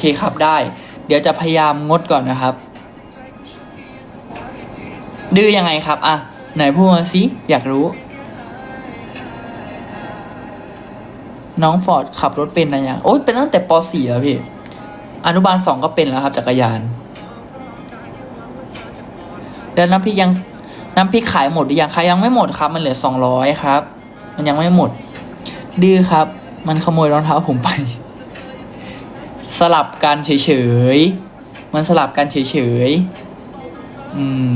เคครับได้ เดี๋ยวจะพยายามงดก่อนนะครับ ดื้อยังไงครับอะไหนพูดมาสิอยากรู้ น้องฟอร์ดขับรถเป็นนะยังโอ๊ยเป็นตั้งแต่ป .4 แล้วพี่ อนุบาลสองก็เป็นแล้วครับจักรยาน แล้วน้ำพริกยังน้ำพริกขายหมดหรือยังคะยังไม่หมดครับ มันเหลือสองร้อยครับ มันยังไม่หมด ดื้อครับ มันขโมยรองเท้าผมไป สลับกันเฉยๆ มันสลับกันเฉยๆ อืม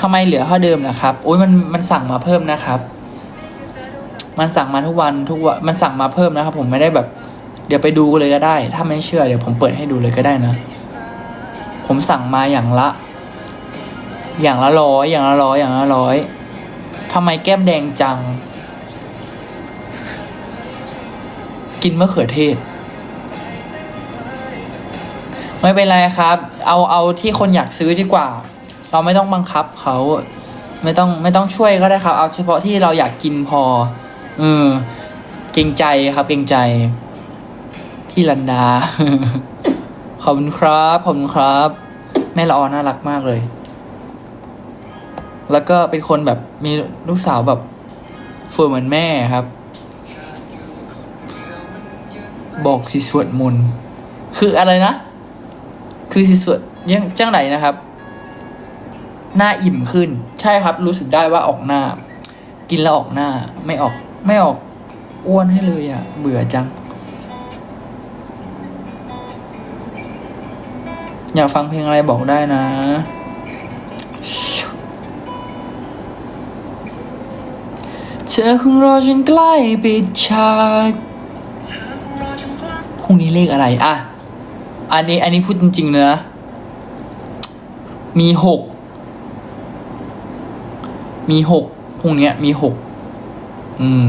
ทำไมเหลือเท่าเดิมนะครับโอ้ยมันมันสั่งมาเพิ่มนะครับ มันสั่งมาทุกวันทุกวันมันสั่งมาเพิ่มนะครับ ผมไม่ได้แบบ เดี๋ยวไปดูเลยก็ได้ ถ้าไม่เชื่อเดี๋ยวผมเปิดให้ดูเลยก็ได้นะ ผมสั่งมาอย่างละ อย่างละร้อยอย่างละร้อยอย่างละร้อยทำไมแก้มแดงจัง กินมะเขือเทศ ไม่เป็นไรครับ เอาเอาที่คนอยากซื้อดีกว่า เราไม่ต้องบังคับเขาไม่ต้องไม่ต้องช่วยก็ได้ครับ เอาเฉพาะที่เราอยากกินพอเออเกรงใจครับ เกรงใจที่ลันดา ขอบคุณครับขอบคุณครับ แม่ละออน่ารักมากเลย แล้วก็เป็นคนแบบมีลูกสาวแบบสวยเหมือนแม่ครับ บอกสิสวดมนต์คืออะไรนะ คือสิสวดยังจังไหนนะครับ หน้าอิ่มขึ้น ใช่ครับ รู้สึกได้ว่าออกหน้า กินแล้วออกหน้า ไม่ออก ไม่ออกอ้วนให้เลยอะ่ะ เบื่อจัง อยากฟังเพลงอะไรบอกได้นะเธอคงรอฉันใกล้ปิดฉาก รุ่งนี้เลขอะไรอะอันนี้อันนี้พูดจริงๆเนะมีหกมีหกพรุ่งเนี้ยมีหกอืม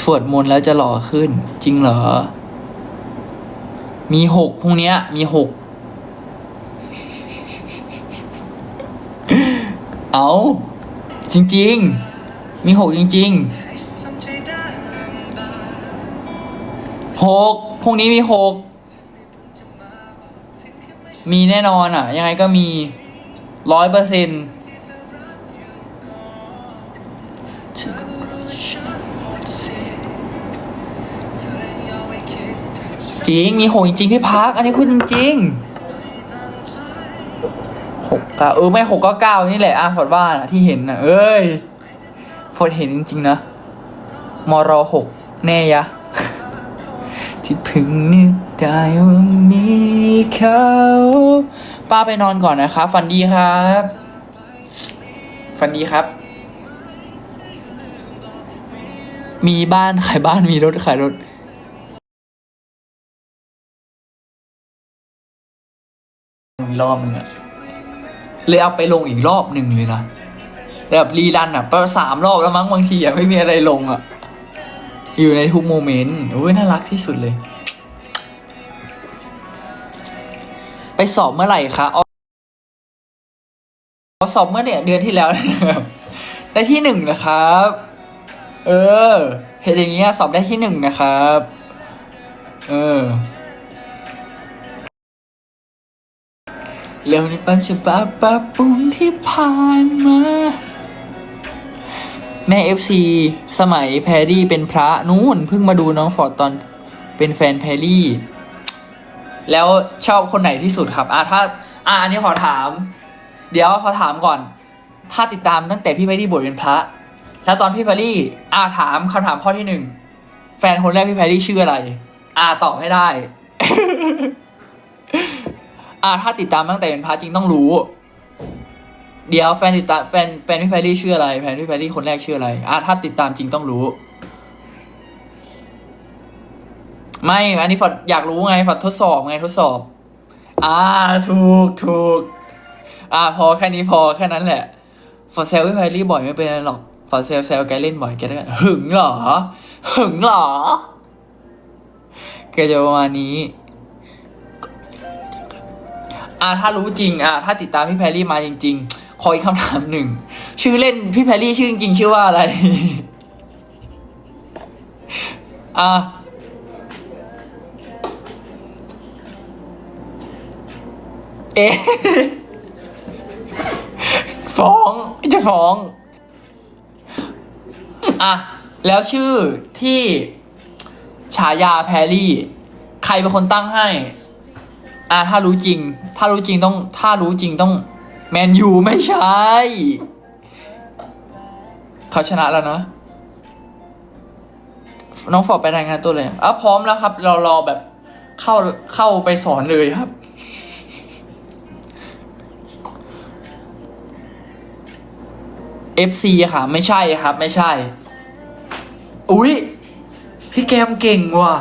สวดมนต์แล้วจะหล่อขึ้น จริงเหรอ มีหกพรุ่งเนี้ยมีหกเอาจริง ๆ มีหกจริง ๆ หกพรุ่งนี้มีหกมีแน่นอนอะ ยังไงก็มีร้อยเปอร์เซ็นต์จริง มีหกจริงพี่พัก อันนี้พูดจริงๆหกเก้าเออ ไม่หกก็เก้านี่แหละ อะฝดว่าน่ะที่เห็นน่ะเอ้ยฝดเห็นจริง ๆ นะมรหกแน่ยะ ที่เพึ่งนึกได้ว่ามีเขาป้าไปนอนก่อนนะครับ ฝันดีครับ ฝันดีครับ มีบ้านขายบ้านมีรถขายรถอีกรอบหนึ่งอะเลยเอาไปลงอีกรอบหนึ่งเลยนะแบบรีรันอะประสามรอบแล้วมั้งบางทีอะไม่มีอะไรลงอะ อยู่ในทุกโมเมนต์อุ้ยน่ารักที่สุดเลย ไปสอบเมื่อไหร่คะอ๋อสอบเมื่อเนี่ยเดือนที่แล้วนะครับได้ที่หนึ่งนะครับ เออเห็นอย่างเงี้ยสอบได้ที่หนึ่งนะครับ เออเร็วในปัจจุบันปรับปรุงที่ผ่านมา แม่เอฟซีสมัยแพรรี่เป็นพระนู่นเพิ่งมาดูน้องฟอร์ดตอนเป็นแฟนแพรรี่ แล้วชอบคนไหนที่สุดครับอะถ้าอะอันนี้ขอถาม เดี๋ยวขอถามก่อน ถ้าติดตามตั้งแต่พี่แพรรี่บวชเป็นพระ แล้วตอนพี่แพรรี่อะถามคำถามข้อที่หนึ่งแฟนคนแรกพี่แพรรี่ชื่ออะไร อะตอบให้ได้ อ่าถ้าติดตามตั้งแต่เป็นพระจริงต้องรู้ เดี๋ยวแฟนติดตามแฟนแฟนพี่แพรรี่ชื่ออะไรแฟนพี่แพรรี่คนแรกชื่ออะไรอ่าถ้าติดตามจริงต้องรู้ ไม่อันนี้ฝัดอยากรู้ไงฝัดทดสอบไงทดสอบ อ่าถูกถูกอ่าพอแค่นี้พอแค่นั้นแหละฝัดเซลพี่แพรรี่บ่อยไม่เป็นไรหรอกฝัดเซลเซลแกเล่นบ่อยแกได้หึงเหรอหึงเหรอแกจะประมาณนี้อ่าถ้ารู้จริงอ่าถ้าติดตามพี่แพรรี่มาจริง ๆ ขออีกคำถามหนึ่ง ชื่อเล่นพี่แพรรี่ชื่อจริงชื่อว่าอะไร อะเอ๊ฟ้องจะฟ้อง อะ แล้วชื่อที่ฉายาแพรรี่ ใครเป็นคนตั้งให้ อะถ้ารู้จริง ถ้ารู้จริงต้อง ถ้ารู้จริงต้อง แมนยูไม่ใช่ เขาชนะแล้วนะน้องฟอร์ดไปรายงานตัวเลยอะพร้อมแล้วครับ เรารอแบบเข้าเข้าไปสอนเลยครับ FC ค่ะ ไม่ใช่ครับ ไม่ใช่ อุ๊ย พี่แกมเก่งว่ะ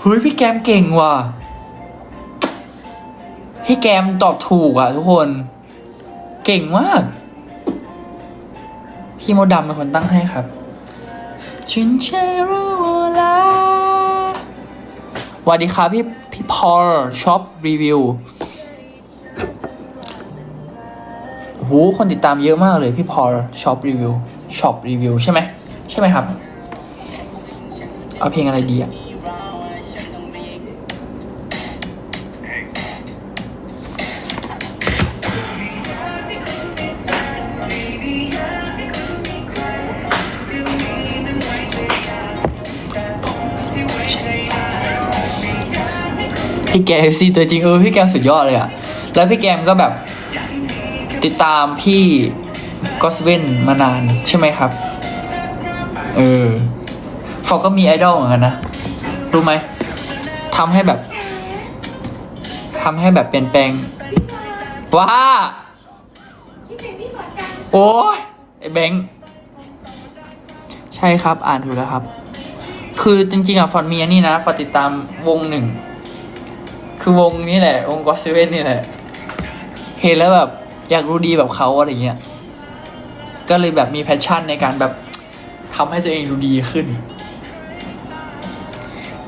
เฮ้ยพี่แกมเก่งว่ะ พี่แกมตอบถูกอะทุกคน เก่งมาก พี่โมดำเป็นคนตั้งให้ครับชินเชโรลาสวัสดีครับพี่พี่พอลช็อปรีวิวโหคนติดตามเยอะมากเลยพี่พอลช็อปรีวิวช็อปรีวิวใช่ไหมใช่ไหมครับ เอาเพลงอะไรดีอะ พี่แกมซีตัวจริงเออพี่แกมสุดยอดเลยอะแล้วพี่แกมก็แบบติดตามพี่ก็สเวนมานานใช่ไหมครับ เออฟอกก็มีไอดอลเหมือนกันนะ รู้ไหมทำให้แบบทำให้แบบเปลี่ยนแปลงว้าโอ้ยไอแบงค์ใช่ครับอ่านถูกแล้วครับ คือจริงๆอะฟอนมีอันนี้นะฟอนติดตามวงหนึ่ง คือวงนี้แหละ วงก็เซเว่นนี่แหละ เห็นแล้วแบบ อยากรู้ดีแบบเขาอะไรเงี้ย ก็เลยแบบมีแพชชั่นในการแบบทำให้ตัวเองดูดีขึ้น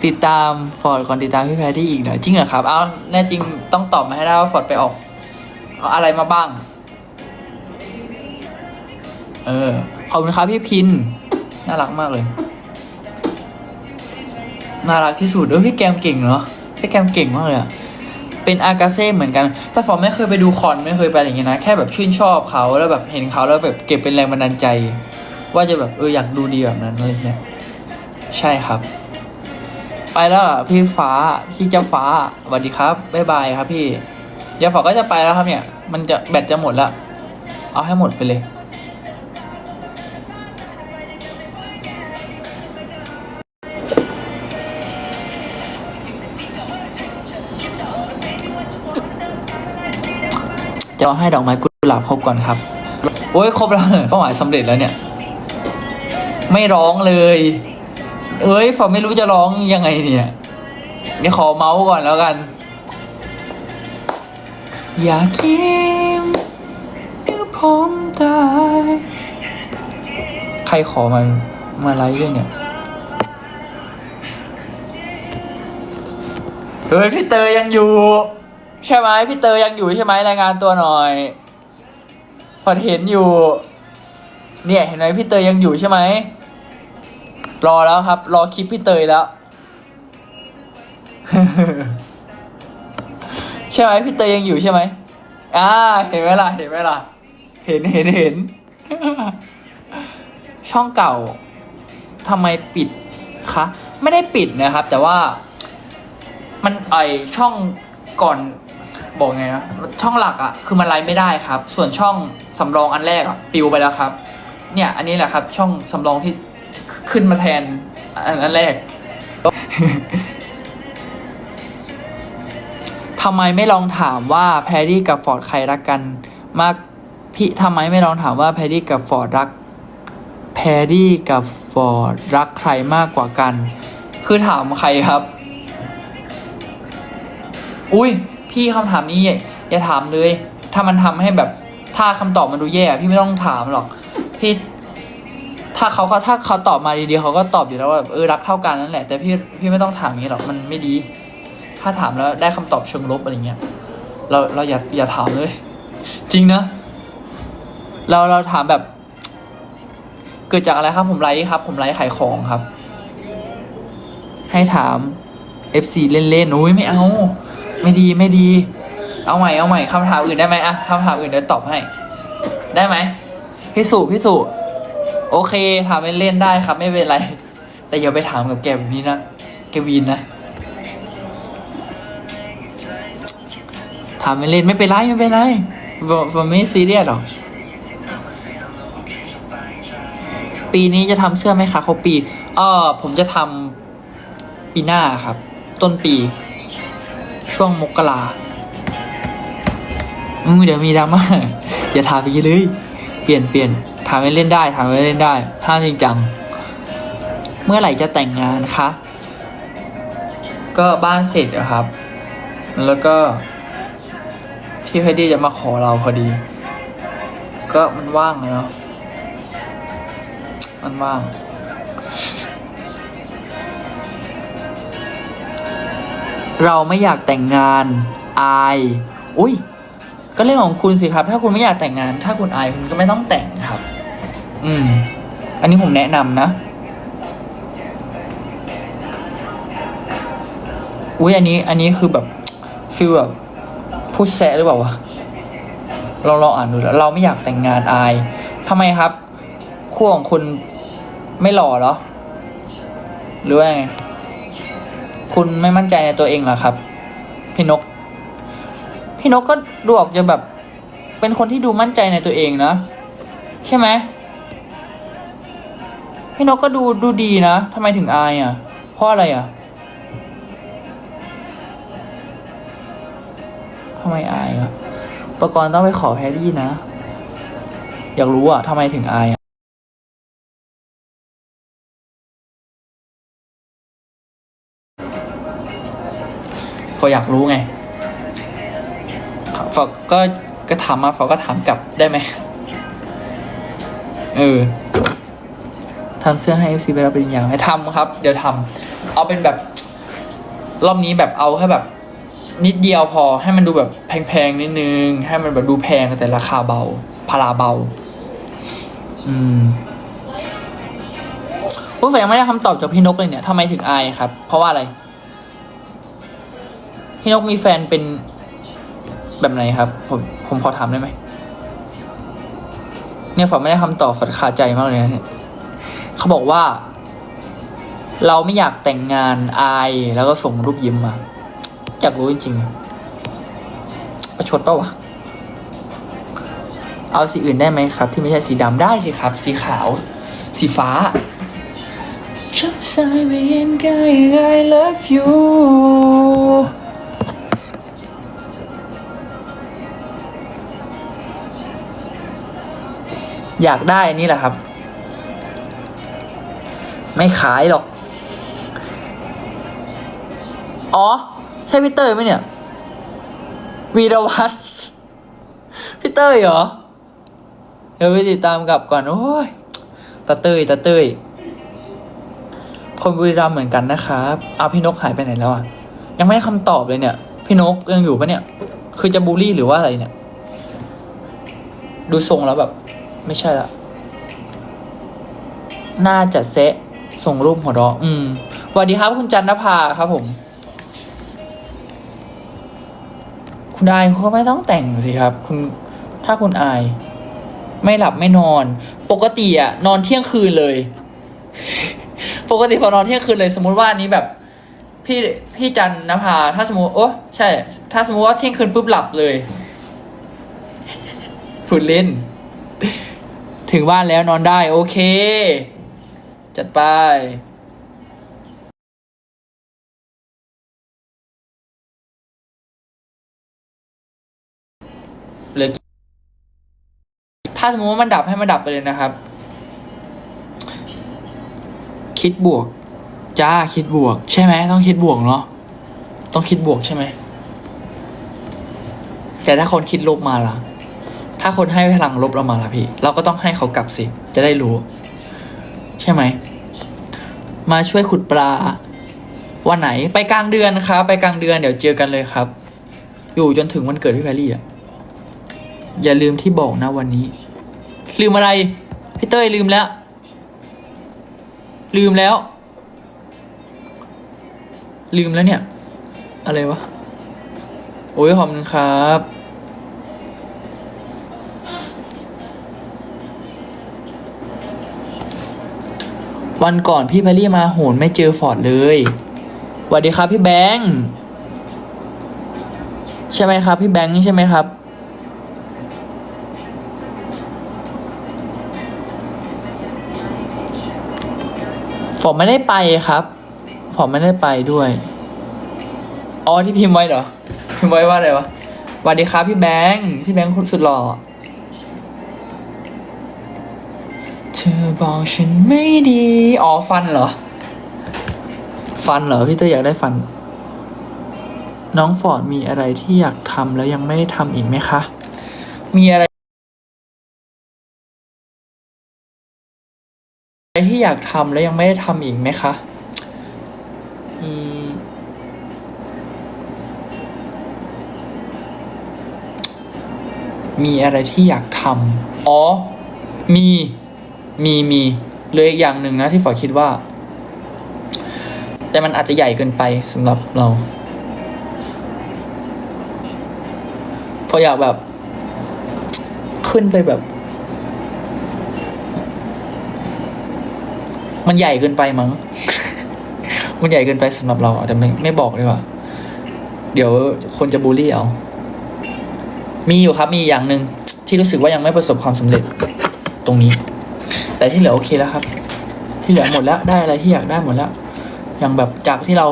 ติดตามฟอร์ดก่อนติดตามพี่แพรที่อีกเหรอยจริงเหรอครับ เอาแน่จริงต้องตอบมาให้ได้ว่าฟอร์ดไปออกอาอะไรมาบ้าง เออ ขอบคุณครับพี่พิน น่ารักมากเลย น่ารักที่สุดเออพี่แกมเก่งเนาะ พี่แกมเก่งมากเลยอะเป็นอากาเซ่เหมือนกัน แต่ฟอร์มไม่เคยไปดูคอนไม่เคยไปอะไรอย่างเงี้ยนะ แค่แบบชื่นชอบเขาแล้วแบบเห็นเขาแล้วแบบเก็บเป็นแรงบันดาลใจ ว่าจะแบบเอออยากดูดีแบบนั้นอะไรเงี้ย ใช่ครับ ไปแล้วพี่ฟ้าพี่เจ้าฟ้าสวัสดีครับบ๊ายบายครับพี่เดี๋ยวฝอก็จะไปแล้วครับเนี่ย มันจะแบตจะหมดล้วเอาให้หมดไปเลย จะเอาให้ดอกไม้กุหลาบครบก่อนครับ โอ้ยครบแล้วเป้าหมายสำเร็จแล้วเนี่ย ไม่ร้องเลย เอ้ยฝอไม่รู้จะร้องยังไงเนี่ยเดี๋ยขอเมาส์ก่อนแล้วกัน อยากยิ้มเดี๋ยวผมตายใครขอมามาไลฟ์ด้วยเนี่ยเฮ้ยพี่เตยยังอยู่ ใช่ไหมพี่เตยยังอยู่ใช่ไหมรายงานตัวหน่อยพอเห็นอยู่ เนี่ยเห็นไหมพี่เตยยังอยู่ใช่ไหมรอแล้วครับ รอคลิปพี่เตยแล้ว ใช่ไหมพี่เตยยังอยู่ใช่ไหมอ่า เห็นไหมล่ะ เห็นไหมล่ะ เห็นเห็นเห็น ช่องเก่าทำไมปิดคะไม่ได้ปิดนะครับ แต่ว่า มันไอช่อง ก่อนบอกไงนะช่องหลักอะ่ะคือมันไลฟ์ไม่ได้ครับ ส่วนช่องสำรองอันแรกอะ่ะปิวไปแล้วครับ เนี่ยอันนี้แหละครับ ช่องสำรองที่ขึ้นมาแทนอันแรกทำไมไม่ลองถามว่าแพรรี่กับฟอร์ดใครรักกัน มากพี่ทำไมไม่ลองถามว่าแพรรี่กับฟอร์ดรักแพรรี่กับฟอร์ดรักใครมากกว่ากัน คือถามใครครับ อุ้ยพี่คำถามนี้อย่าถามเลย ถ้ามันทำให้แบบถ้าคำตอบมันดูแย่พี่ไม่ต้องถามหรอก พี่ ถ้าเขาเขาถ้าเขาตอบมาดีๆเขาก็ตอบอยู่แล้วว่าแบบเออรักเท่ากันนั่นแหละ แต่พี่พี่ไม่ต้องถามอย่างนี้หรอกมันไม่ดี ถ้าถามแล้วได้คำตอบเชิงลบอะไรเงี้ยเราเราอย่าอย่าถามเลย จริงนะ เราเราถามแบบ เกิดจากอะไรครับผมไลฟ์ครับ ผมไลฟ์ขายของครับ ให้ถาม FC เล่นๆ อุ้ยไม่เอา ไม่ดีไม่ดี เอาใหม่เอาใหม่คำถามอื่นได้ไหมอะคำถามอื่นเดี๋ยวตอบให้ ได้ไหมพี่สุพี่สุโอเคถามเล่นๆได้ครับไม่เป็นไร แต่อย่าไปถามกับแกแบบนี้นะแกวีนนะถามเล่นๆไม่เป็นไรไม่เป็นไรผมไม่ซีเรียสหรอกปีนี้จะทำเสื้อไหมคะเขาปี เออผมจะทำปีหน้าครับ ต้นปี ช่วงมกราอืมเดี๋ยวมีดราม่าอย่าถามไปเลย เปลี่ยนเปลี่ยนถามไปเล่นได้ถามไปเล่นได้ห้ามจริงจัง เมื่อไหร่จะแต่งงานคะ ก็บ้านเสร็จอะครับ แล้วก็ พี่เพดดี้จะมาขอเราพอดี ก็มันว่างเนาะมันว่าง เราไม่อยากแต่งงาน อาย อุ้ย ก็เรื่องของคุณสิครับ ถ้าคุณไม่อยากแต่งงาน ถ้าคุณอายคุณก็ไม่ต้องแต่งครับ อืม อันนี้ผมแนะนำนะ อุ้ยอันนี้ อันนี้คือแบบฟีลแบบพูดแซะหรือเปล่าวะเราลองอ่านดูแล้วเราไม่อยากแต่งงานอายทำไมครับ คู่ของคุณไม่หล่อเหรอ หรือว่าไง คุณไม่มั่นใจในตัวเองเหรอครับ พี่นก พี่นกก็ดูออกจะแบบ เป็นคนที่ดูมั่นใจในตัวเองนะ ใช่ไหมพี่นกก็ดูดูดีนะทำไมถึงอายอะ เพราะอะไรอะทำไมอายอะประกรณ์ต้องไปขอแฮร์รี่นะ อยากรู้อะทำไมถึงอาย อะฝอยากรู้ไงฝอก็ก็ถามมาฝอก็ถามกลับได้ไหมเออทำเสื้อให้ FC ไปรับปริญญาไหมทำครับ เดี๋ยวทำเอาเป็นแบบ รอบนี้แบบเอาแค่แบบ นิดเดียวพอให้มันดูแบบแพงๆนิดนึง ให้มันแบบดูแพงแต่ราคาเบาพาราเบา อืมพูดฝยังไม่ได้คำตอบจากพี่นกเลยเนี่ยทำไมถึงอายครับ เพราะว่าอะไร พี่นกมีแฟนเป็นแบบไหนครับ ผมผมขอถามได้ไหมเนี่ยฝอไม่ได้คำตอบฝอคาใจมากเลยนะเนี่ยเขาบอกว่า เราไม่อยากแต่งงานอายแล้วก็ส่งรูปยิ้มมาอยากรู้จริงๆประชดเปล่าวะเอาสีอื่นได้ไหมครับ ที่ไม่ใช่สีดำได้สิครับ สีขาว สีฟ้า Just I begin I love you อยากได้อันนี้แหละครับ ไม่ขายหรอก อ๋อ ใช่พี่เตยไหมเนี่ย วีรวัตรพี่เตยเหรอ เดี๋ยวไปติดตามกลับก่อน โอ้ยตาเตยตาเตยคนบุรีรัมย์เหมือนกันนะครับเอาพี่นกหายไปไหนแล้วอะ ยังไม่ได้คำตอบเลยเนี่ย พี่นกยังอยู่ปะเนี่ย คือจะบูลลี่หรือว่าอะไรเนี่ย ดูทรงแล้วแบบ ไม่ใช่ละน่าจะเซะส่งรูปหัวเราะอืมสวัสดีครับคุณจันทภาครับผม คุณอายคุณก็ไม่ต้องแต่งสิครับ คุณถ้าคุณอาย ไม่หลับไม่นอน ปกติอะนอนเที่ยงคืนเลย ปกติพอนอนเที่ยงคืนเลย สมมุติว่านี้แบบ พี่พี่จันนภา ถ้าสมมติโอ้ใช่ ถ้าสมมติว่าเที่ยงคืนปุ๊บหลับเลยพูดเล่น ถึงบ้านแล้วนอนได้ โอเค จัดไปเหลยถ้าสมมติว่ามันดับให้มันดับไปเลยนะครับ คิดบวก จ้าคิดบวก ใช่ไหมต้องคิดบวกเนาะต้องคิดบวกใช่ไหมแต่ถ้าคนคิดลบมาล่ะ ถ้าคนให้พลังลบเรามาล่ะพี่ เราก็ต้องให้เขากลับสิ จะได้รู้ ใช่ไหม มาช่วยขุดปลา วันไหนไปกลางเดือนครับ ไปกลางเดือนเดี๋ยวเจอกันเลยครับ อยู่จนถึงวันเกิดพี่แพรรี่อะ อย่าลืมที่บอกนะวันนี้ ลืมอะไร พี่เต้ยลืมแล้ว ลืมแล้ว ลืมแล้วเนี่ย อะไรวะ โอ้ยขอบคุณครับ วันก่อนพี่แพรรี่มาโหนไม่เจอฟอร์ดเลยสวัสดีครับพี่แบงค์ใช่ไหมครับ พี่แบงค์ใช่ไหมครับ ฟอร์ดไม่ได้ไปครับ ฟอร์ดไม่ได้ไปด้วย อ๋อที่พิมพ์ไว้เหรอ พิมพ์ไว้ว่าอะไรวะสวัสดีครับพี่แบงค์พี่แบงค์คนสุดหล่อ อบอกฉันไม่ดี อ๋อ ฟันเหรอ ฟันเหรอ พี่เตยอยากได้ฟัน น้องฟอร์ดมีอะไรที่อยากทำแล้วยังไม่ได้ทำอีกไหมคะ มีอะไรอะไรที่อยากทำแล้วยังไม่ได้ทำอีกไหมคะ อืม มีอะไรที่อยากทำอ๋อ มี มีมีเลยอีกอย่างหนึ่งนะที่ฝอคิดว่า แต่มันอาจจะใหญ่เกินไปสำหรับเราฝออยากแบบ ขึ้นไปแบบ มันใหญ่เกินไปมั้ง มันใหญ่เกินไปสำหรับเราอาจจะไม่ไม่บอกดีกว่า เดี๋ยวคนจะบูลลี่เอา มีอยู่ครับมีอย่างหนึ่งที่รู้สึกว่ายังไม่ประสบความสำเร็จตรงนี้ แต่ที่เหลือโอเคแล้วครับ ที่เหลือหมดแล้วได้อะไรที่อยากได้หมดแล้ว อย่างแบบจากที่เรา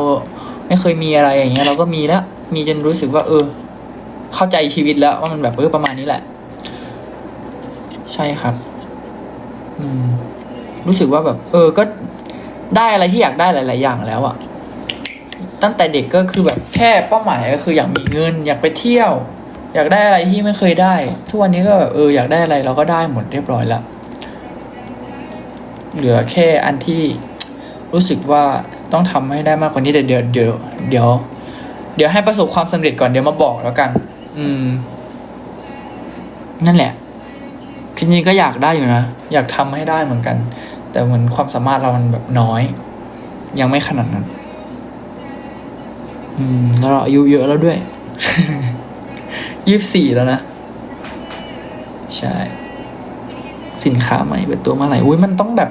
ไม่เคยมีอะไรอย่างเงี้ย เราก็มีแล้วมีจนรู้สึกว่า เออ เข้าใจชีวิตแล้วว่ามันแบบเออประมาณนี้แหละ ใช่ครับ อืม รู้สึกว่าแบบ เออก็ได้อะไรที่อยากได้หลาย ๆ อย่างแล้วอะตั้งแต่เด็กก็คือแบบแค่เป้าหมายก็คืออยากมีเงิน อยากไปเที่ยว อยากได้อะไรที่ไม่เคยได้ ทุกวันนี้ก็แบบเอออยากได้อะไรเราก็ได้หมดเรียบร้อยแล้ว เหลือแค่อันที่รู้สึกว่าต้องทำให้ได้มากกว่านี้แต่เดี๋ยวเดี๋ยวเดี๋ยว เดี๋ยวให้ประสบความสำเร็จก่อนเดี๋ยวมาบอกแล้วกัน อืม นั่นแหละจริงๆก็อยากได้อยู่นะอยากทำให้ได้เหมือนกัน แต่เหมือนความสามารถเรามันแบบน้อย ยังไม่ขนาดนั้น อืม แล้วเราอายุเยอะแล้วด้วยยี่สิบสี่แล้วนะ ใช่ สินค้าใหม่เป็นตัวมื่อไหร่อุ้ยมันต้องแบบ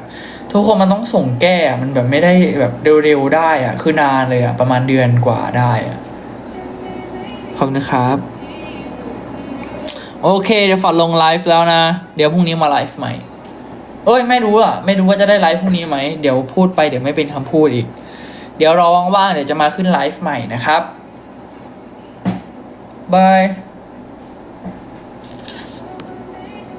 ทุกคนมันต้องส่งแก้อะมันแบบไม่ได้แบบเร็วๆได้อะคือนานเลยอะประมาณเดือนกว่าได้อะขอบคุณนะครับ โอเค เดี๋ยวฝอดลงไลฟ์แล้วนะ เดี๋ยวพรุ่งนี้มาไลฟ์ใหม่ เอ้ยไม่รู้อะไม่รู้ว่าจะได้ไลฟ์พรุ่งนี้ไหมเดี๋ยวพูดไปเดี๋ยวไม่เป็นคำพูดอีก เดี๋ยวรอว่างๆเดี๋ยวจะมาขึ้นไลฟ์ใหม่นะครับบาย